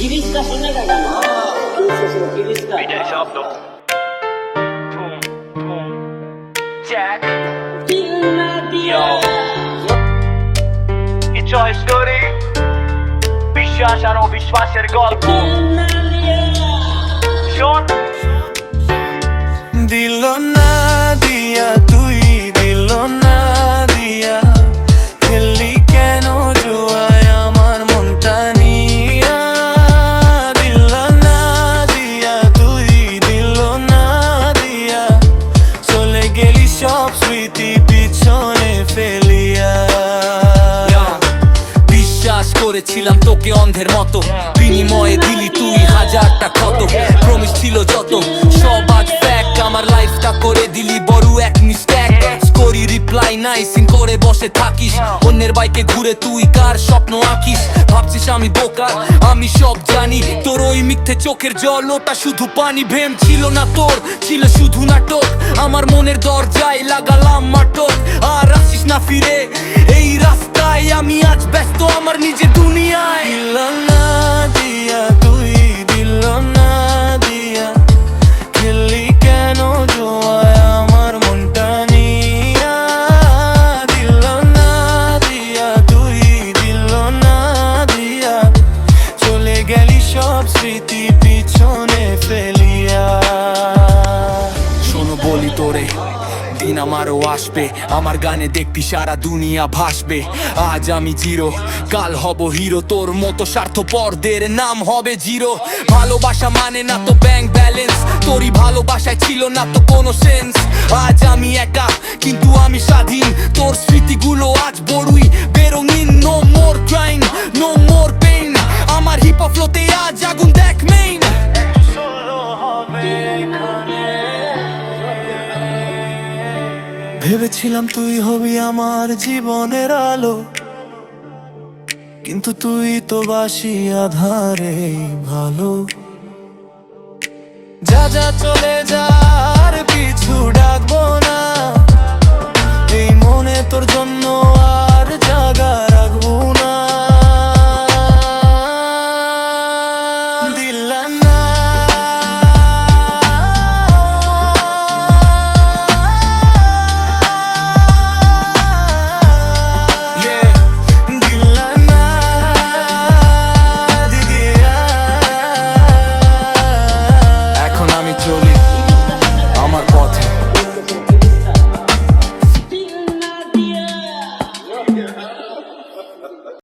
Kirisca suonata da no? Questo sono Kirisca. DJ Sotto. Boom, boom. Jack. Yo. ইচ্ছা history বিশ্বাস আর অবিশ্বাসের গল্প পিছনে ফেলিয়া বিশ্বাস করেছিলাম তোকে অন্ধের মতো। বিনিময়ে দিলি তুই হাজারটা ক্ষত প্রমিস ছিল যত। সব আজ বসে থাকিস। অন্যের বাইকে ঘুরে তুই কার স্বপ্ন আঁকিস? ভাবছিস আমি বোকার আমি সব জানি। তোর ওই মিথ্যে চোখের জল, ওটা শুধু পানি। ভেম ছিল না তোর, ছিল শুধু নাটক। আমার মনের দরজায় লাগালাম মাটক আর আসিস না ফিরে, এই রাস্তায় আমি আজ ব্যস্ত। আমার নিজের স্মৃতি পিছনে ফেলিয়া। শোনো, বলি তোরে, দিন আমারও আসবে, আমার গানে দেখবি সারা দুনিয়া ভাসবে। আজ আমি জিরো, কাল হব হিরো, তোর মতো স্বার্থপরদের নাম হবে জিরো। ভালোবাসা মানে না তো ব্যাংক ব্যালেন্স তোরই ভালোবাসায় ছিল না তো কোনো সেন্স আজ আমি একা, কিন্তু আমি স্বাধীন, তোর স্মৃতিগুলো আজ বড়ুই ভেবেছিলাম তুই হবি আমার জীবনের আলো। কিন্তু তুই তো বাসি আধারে ভালো। যা যা চলে যার